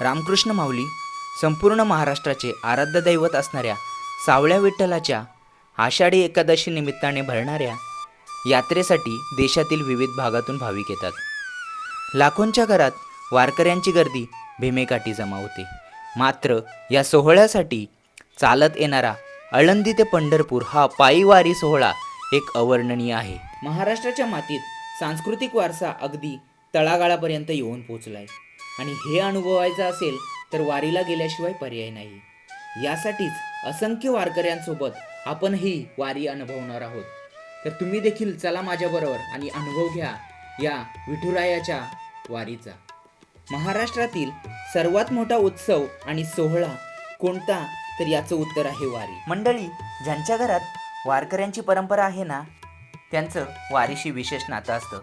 रामकृष्ण माऊली संपूर्ण महाराष्ट्राचे आराध्य दैवत असणाऱ्या सावळ्या विठ्ठलाच्या आषाढी एकादशी निमित्ताने भरणाऱ्या यात्रेसाठी देशातील विविध भागातून भाविक येतात. लाखोंच्या घरात वारकऱ्यांची गर्दी भीमेकाठी जमा होते. मात्र या सोहळ्यासाठी चालत येणारा आळंदी ते पंढरपूर हा पायीवारी सोहळा एक अवर्णनीय आहे. महाराष्ट्राच्या मातीत सांस्कृतिक वारसा अगदी तळागाळापर्यंत येऊन पोचलाय आणि हे अनुभवायचं असेल तर वारीला गेल्याशिवाय पर्याय नाही. यासाठीच असंख्य वारकऱ्यांसोबत आपण ही वारी अनुभवणार आहोत. तर तुम्ही देखील चला माझ्याबरोबर आणि अनुभव घ्या या विठुरायाच्या वारीचा. महाराष्ट्रातील सर्वात मोठा उत्सव आणि सोहळा कोणता? तर याचं उत्तर आहे वारी. मंडळी ज्यांच्या घरात वारकऱ्यांची परंपरा आहे ना त्यांचं वारीशी विशेष नातं असतं.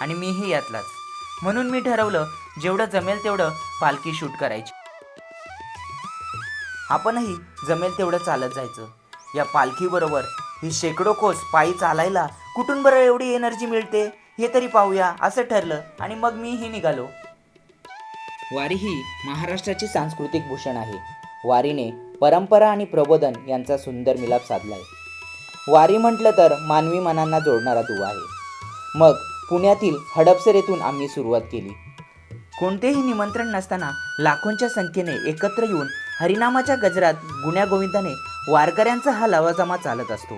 आणि मीही यातलाच. म्हणून मी ठरवलं जेवढं जमेल तेवढं पालखी शूट करायची. आपणही जमेल तेवढं चालत जायचं. या पालखीबरोबर ही शेकडो कोस पायी चालायला कुठून बरं एवढी एनर्जी मिळते? हे तरी पाहूया असं ठरलं आणि मग मीही निघालो. वारी ही महाराष्ट्राची सांस्कृतिक भूषण आहे. वारीने परंपरा आणि प्रबोधन यांचा सुंदर मिलाप साधलाय. वारी म्हटलं तर मानवी मनांना जोडणारा दुवा आहे. मग पुण्यातील हडपसर येथून आम्ही सुरुवात केली. कोणतेही निमंत्रण नसताना लाखोंच्या संख्येने एकत्र येऊन हरिनामाच्या गजरात गुण्यागोविंदाने वारकऱ्यांचा हा लवाजमा चालत असतो.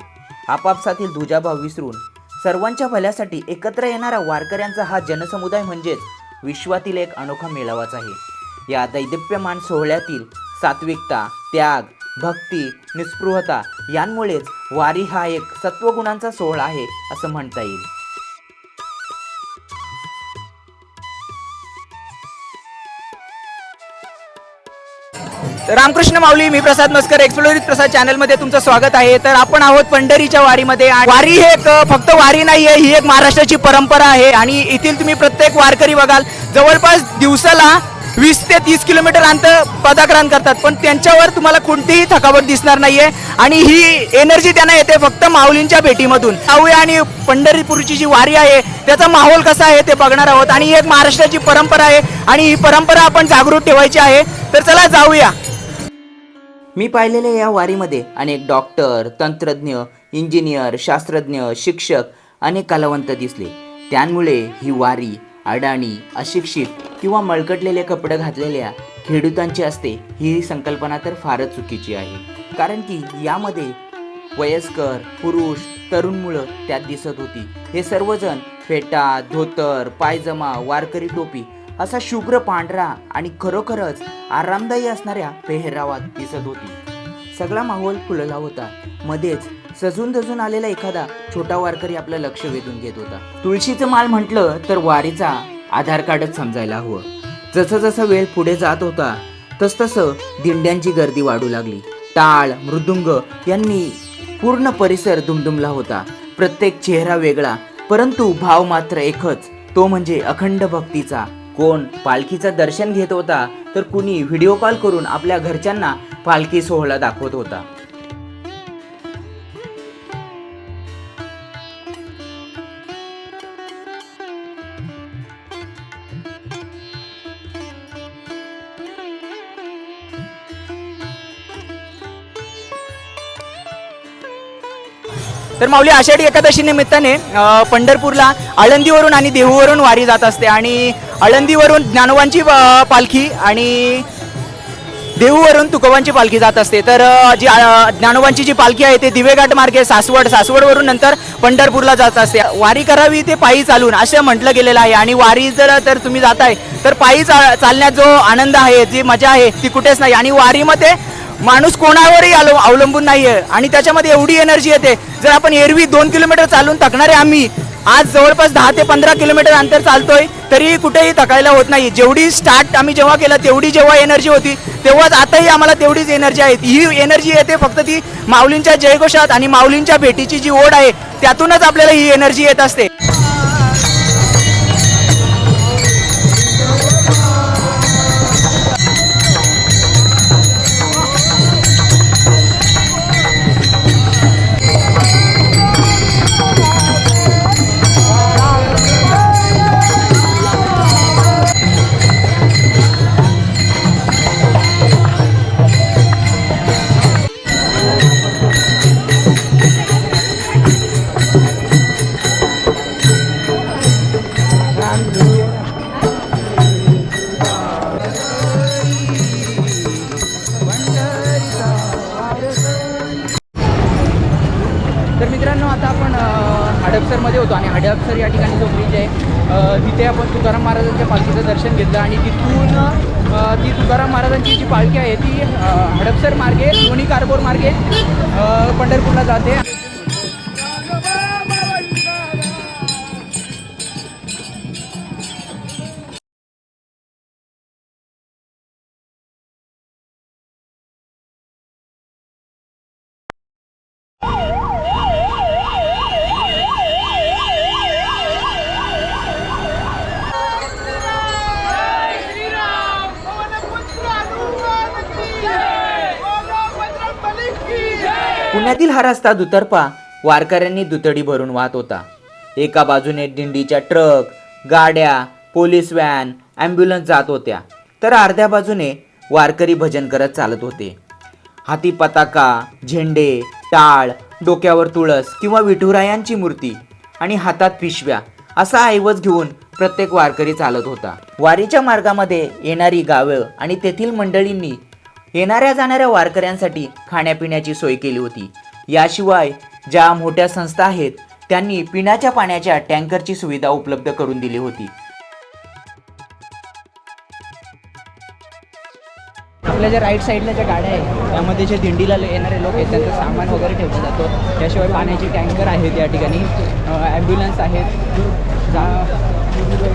आपापसातील दुजाभाव विसरून सर्वांच्या भल्यासाठी एकत्र येणारा वारकऱ्यांचा हा जनसमुदाय म्हणजेच विश्वातील एक अनोखा मेळावाच आहे. या दैदिप्यमान सोहळ्यातील सात्विकता त्याग भक्ती निस्पृहता यांमुळेच वारी हा एक सत्वगुणांचा सोहळा आहे असं म्हणता येईल. रामकृष्ण माऊली मी प्रसाद मस्कर एक्सप्लोरित प्रसाद चॅनलमध्ये तुमचं स्वागत आहे. तर आपण आहोत पंढरीच्या वारीमध्ये वारी हे एक फक्त वारी नाही आहे ही एक महाराष्ट्राची परंपरा आहे. आणि येथील तुम्ही प्रत्येक वारकरी बघाल जवळपास दिवसाला वीस ते तीस किलोमीटर अंतर पदाक्रांत करतात. पण त्यांच्यावर तुम्हाला कोणतीही थकावट दिसणार नाहीये. आणि ही एनर्जी त्यांना येते फक्त माऊलींच्या भेटीमधून. जाऊया आणि पंढरीपूरची जी वारी आहे त्याचा माहोल कसा आहे ते बघणार आहोत. आणि ही एक महाराष्ट्राची परंपरा आहे. आणि ही परंपरा आपण जागृत ठेवायची आहे. तर चला जाऊया. मी पाहिलेल्या या वारीमध्ये अनेक डॉक्टर तंत्रज्ञ इंजिनियर शास्त्रज्ञ शिक्षक अनेक कलावंत दिसले. त्यामुळे ही वारी अडाणी अशिक्षित किंवा मळकटलेले कपडे घातलेल्या खेडूतांची असते ही संकल्पना तर फारच चुकीची आहे. कारण की यामध्ये वयस्कर पुरुष तरुण मुलं त्यात दिसत होती. हे सर्वजण फेटा धोतर पायजमा वारकरी टोपी असा शुभ्र पांढरा आणि खरोखरच आरामदायी असणाऱ्या पेहरावात दिसत होती. सगळा माहोल फुलला होता. मध्येच सजून धजून आलेला एखादा छोटा वारकरी आपलं लक्ष वेधून घेत होता. तुळशीचं माल म्हटलं तर वारीचा आधार कार्डच समजायला हवं. जसं जसं वेळ पुढे जात होता तसतसं दिंड्यांची गर्दी वाढू लागली. टाळ मृदुंग यांनी पूर्ण परिसर दुमदुमला होता. प्रत्येक चेहरा वेगळा परंतु भाव मात्र एकच तो म्हणजे अखंड भक्तीचा. कोण पालखीचं दर्शन घेत होता तर कुणी व्हिडिओ कॉल करून आपल्या घरच्यांना पालखी सोहळा दाखवत होता. तर माऊली आषाढी एकादशी निमित्ताने पंढरपूरला आळंदीवरून आणि देहूवरून वारी जात असते आणि आळंदीवरून ज्ञानवांची पालखी आणि देहूवरून तुकोबांची पालखी जात असते. तर जी अ, ज्ञानोबांची जी पालखी आहे ते दिवेघाट मार्गे सासवड सासवडवरून नंतर पंढरपूरला जात असते. वारी करावी ते पायी चालून असं म्हटलं गेलेलं आहे. आणि वारी जर तर तुम्ही जाताय तर पायी चा चालण्यात जो आनंद आहे जी मजा आहे ती कुठेच नाही. आणि वारीमध्ये माणूस कोणावरही आलो अवलंबून आहे आणि त्याच्यामध्ये एवढी एनर्जी येते जर आपण एरवी दोन किलोमीटर चालून थकणारे आम्ही आज जवळपास दहा ते पंधरा किलोमीटर अंतर चालतोय तरीही कुठेही थकायला होत नाही. जेवढी स्टार्ट आम्ही जेव्हा केला तेवढी जेव्हा एनर्जी होती तेव्हाच आताही आम्हाला तेवढीच एनर्जी आहे. ही एनर्जी येते फक्त ती माऊलींच्या जयघोषात आणि माऊलींच्या भेटीची जी ओढ आहे त्यातूनच आपल्याला ही एनर्जी येत असते. तर मित्रांनो आता आपण हडपसरमध्ये होतो आणि हडपसर या ठिकाणी जो ब्रिज आहे तिथे आपण तुकाराम महाराजांच्या पालखीचं दर्शन घेतलं आणि तिथून ती तुकाराम महाराजांची जी पालखी आहे ती हडपसर मार्गे लोणी कारबोर मार्गे पंढरपूरला जाते. पुण्यातील हा रस्ता दुतर्फा वारकऱ्यांनी दुतडी भरून वाहत होता. एका बाजूने दिंडीच्या ट्रक गाड्या पोलीस व्हॅन ॲम्ब्युलन्स जात होत्या. तर अर्ध्या बाजूने वारकरी भजन करत चालत होते. हाती पताका झेंडे टाळ डोक्यावर तुळस किंवा विठुरायांची मूर्ती आणि हातात पिशव्या असा ऐवज घेऊन प्रत्येक वारकरी चालत होता. वारीच्या मार्गामध्ये येणारी गावं आणि तेथील मंडळींनी येणाऱ्या जाणाऱ्या वारकऱ्यांसाठी खाण्यापिण्याची सोय केली होती. याशिवाय ज्या मोठ्या संस्था आहेत त्यांनी पिण्याच्या पाण्याच्या टँकरची सुविधा उपलब्ध करून दिली होती. आपल्या ज्या राईट साईडला ज्या गाड्या आहेत त्यामध्ये जे दिंडीला येणारे लोक आहेत त्यांचं सामान वगैरे ठेवलं जातो. त्याशिवाय पाण्याचे टँकर आहेत या ठिकाणी. ॲम्ब्युलन्स आहेत. जा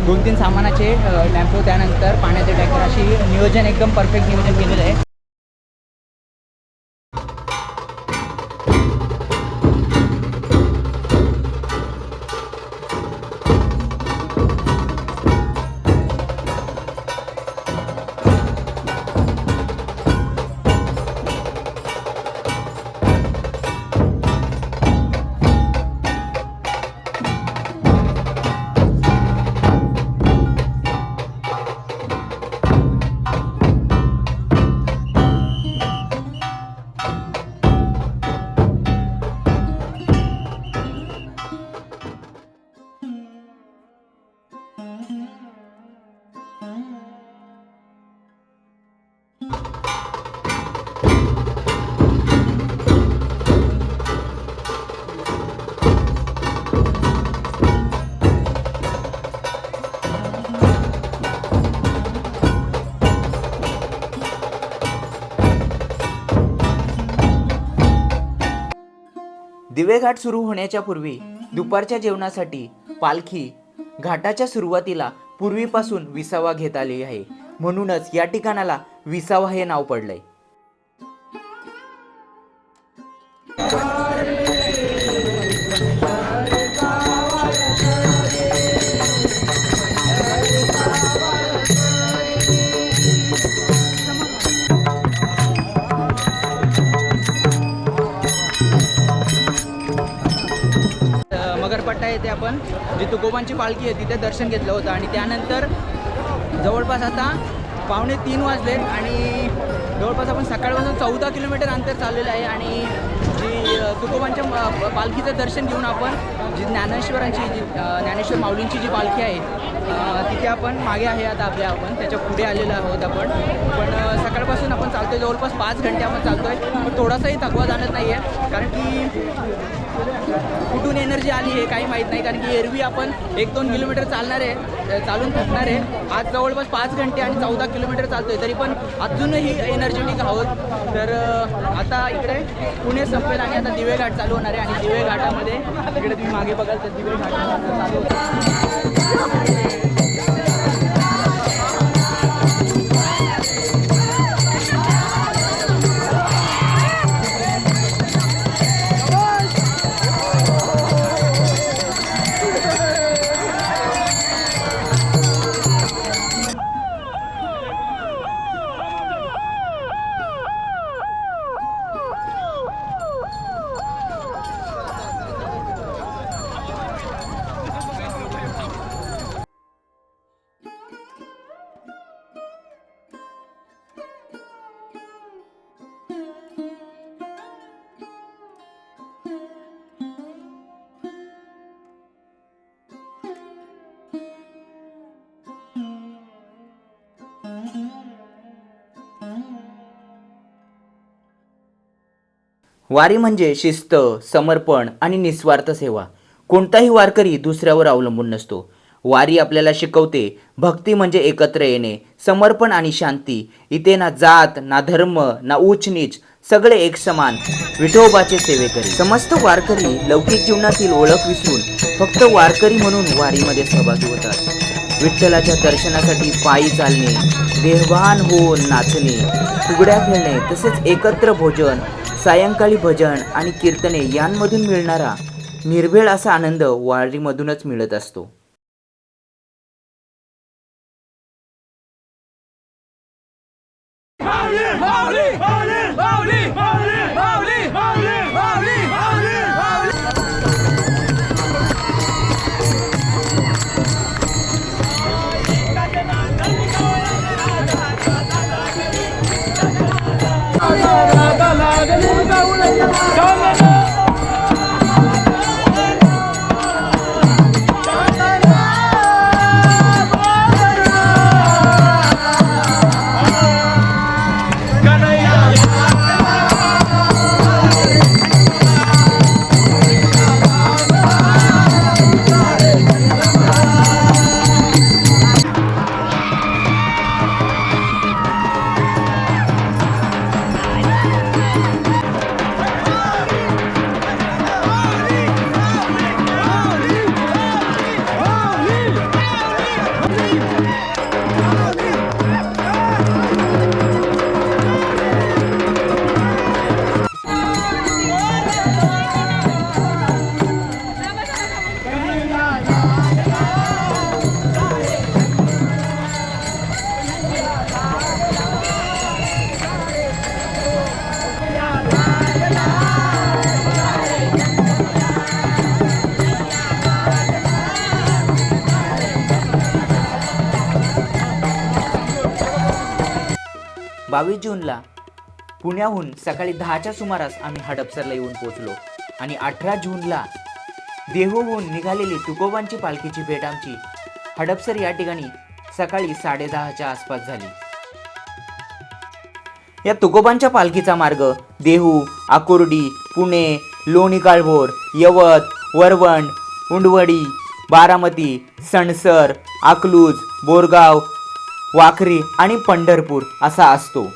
दोन तीन सामानाचे टॅम्पो त्यानंतर पाण्याचे टँकर. अशी नियोजन एकदम परफेक्ट नियोजन केलेलं आहे. दिवेघाट सुरू होण्याच्या पूर्वी दुपारच्या जेवणासाठी पालखी घाटाच्या सुरुवातीला पूर्वीपासून विसावा घेत आली आहे. म्हणूनच या ठिकाणाला विसावा हे नाव पडलंय. मगरपट्टा येथे आपण जी तुकोबांची पालखी आहे तिथे दर्शन घेतलं होतं. आणि त्यानंतर जवळपास आता पावणे तीन वाजले आणि जवळपास आपण सकाळपासून चौदा किलोमीटर अंतर चाललेलं आहे. आणि तुकोबांच्या पालखीचं दर्शन घेऊन आपण जी ज्ञानेश्वरांची जी ज्ञानेश्वर माऊलींची जी पालखी आहे तिथे आपण मागे आहे आता आपल्या आपण त्याच्या पुढे आलेलो आहोत आपण. पण सकाळपासून आपण चालतोय जवळपास पाच घंटे आपण चालतोय. पण थोडासाही थकवा जाणत नाही आहे कारण की कुठून एनर्जी आली आहे काही माहीत नाही कारण की एरवी आपण एक दोन किलोमीटर चालणार आहे चालून थकणार आहे. आज जवळपास पाच घंटे आणि चौदा किलोमीटर चालतोय तरी पण अजूनही एनर्जेटिक आहोत. तर आता इकडे पुणे संपेल आणि आता दिवे घाट चालू होणार आहे आणि दिवे घाटामध्ये इकडे तुम्ही मागे बघाल तर दिवे घाट चालू वारी म्हणजे शिस्त समर्पण आणि निस्वार्थ सेवा. कोणताही वारकरी दुसऱ्यावर अवलंबून नसतो. वारी आपल्याला शिकवते भक्ती म्हणजे एकत्र येणे समर्पण आणि शांती. इथे ना जात ना धर्म ना उच्च नीच सगळे एक समान विठोबाचे सेवेकरी समस्त वारकरी लौकिक जीवनातील ओळख विसरून फक्त वारकरी म्हणून वारीमध्ये सहभागी होतात. विठ्ठलाच्या दर्शनासाठी पायी चालणे देहवान होऊन नाचणे फुगड्या खेळणे तसेच एकत्र भोजन सायंकाळी भजन आणि कीर्तने यांमधून मिळणारा निर्भेळ असा आनंद वारीमधूनच मिळत असतो. बावीस जूनला पुण्याहून सकाळी दहाच्या सुमारास आम्ही हडपसरला येऊन पोचलो आणि अठरा जूनला देहूहून निघालेली तुकोबांची पालखीची भेट आमची हडपसर या ठिकाणी सकाळी साडेदहाच्या आसपास झाली. या तुकोबांच्या पालखीचा मार्ग देहू आकुर्डी पुणे लोणी काळभोर यवत वरवण उंडवडी बारामती सणसर आकलूज बोरगाव वाखरी आणि पंढरपूर असा असतो.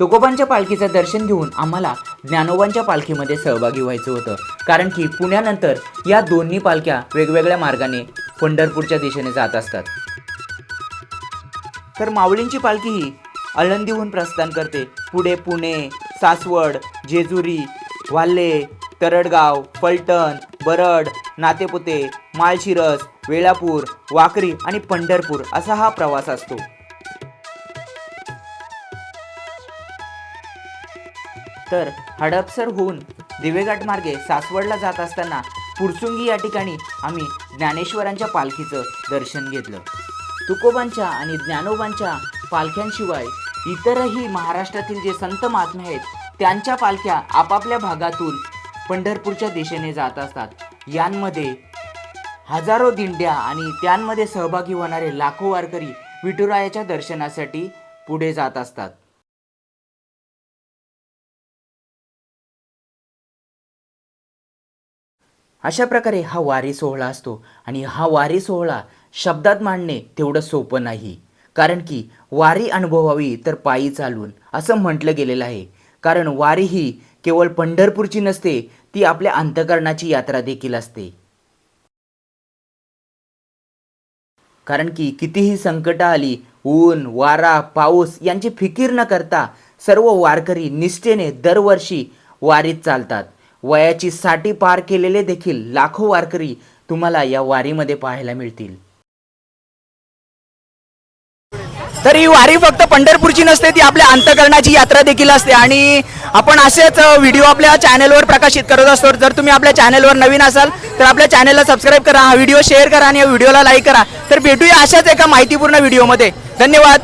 तुकोबांच्या पालखीचं दर्शन घेऊन आम्हाला ज्ञानोबांच्या पालखीमध्ये सहभागी व्हायचं होतं. कारण की पुण्यानंतर या दोन्ही पालख्या वेगवेगळ्या मार्गाने पंढरपूरच्या दिशेने जात असतात. तर माऊलींची पालखी ही आळंदीहून प्रस्थान करते. पुढे पुणे सासवड जेजुरी वाल्हे तरडगाव फलटण बरड नातेपुते माळशिरस वेळापूर वाकरी आणि पंढरपूर असा हा प्रवास असतो. तर हडपसर होऊन दिवेघाट मार्गे सासवडला जात असताना पुरसुंगी या ठिकाणी आम्ही ज्ञानेश्वरांच्या पालखीचं दर्शन घेतलं. तुकोबांच्या आणि ज्ञानोबांच्या पालख्यांशिवाय इतरही महाराष्ट्रातील जे संत महात्मे आहेत त्यांच्या पालख्या आपापल्या भागातून पंढरपूरच्या दिशेने जात असतात. यांमध्ये हजारो दिंड्या आणि त्यांमध्ये सहभागी होणारे लाखो वारकरी विठुरायाच्या दर्शनासाठी पुढे जात असतात. अशा प्रकारे हा वारी सोहळा असतो आणि हा वारी सोहळा शब्दात मांडणे तेवढं सोपं नाही. कारण की वारी अनुभवावी तर पायी चालून असं म्हटलं गेलेलं आहे. कारण वारी ही केवळ पंढरपूरची नसते ती आपल्या अंतकरणाची यात्रा देखील असते. कारण की कितीही संकटं आली ऊन वारा पाऊस यांची फिकीर न करता सर्व वारकरी निष्ठेने दरवर्षी वारीत चालतात. वयाची साठी पार केलेले देखील लाखो वारकरी तुम्हाला या वारीमध्ये पाहायला मिळतील. तर ही वारी फक्त पंढरपूरची नसते ती आपल्या अंतकरणाची यात्रा देखील असते. आणि आपण असेच व्हिडिओ आपल्या चॅनलवर प्रकाशित करत असतो. जर तुम्ही आपल्या चॅनलवर नवीन असाल तर आपल्या चॅनलला सबस्क्राईब करा हा व्हिडिओ शेअर करा आणि या व्हिडिओला लाईक करा. तर भेटूया अशाच एका माहितीपूर्ण व्हिडिओमध्ये. धन्यवाद.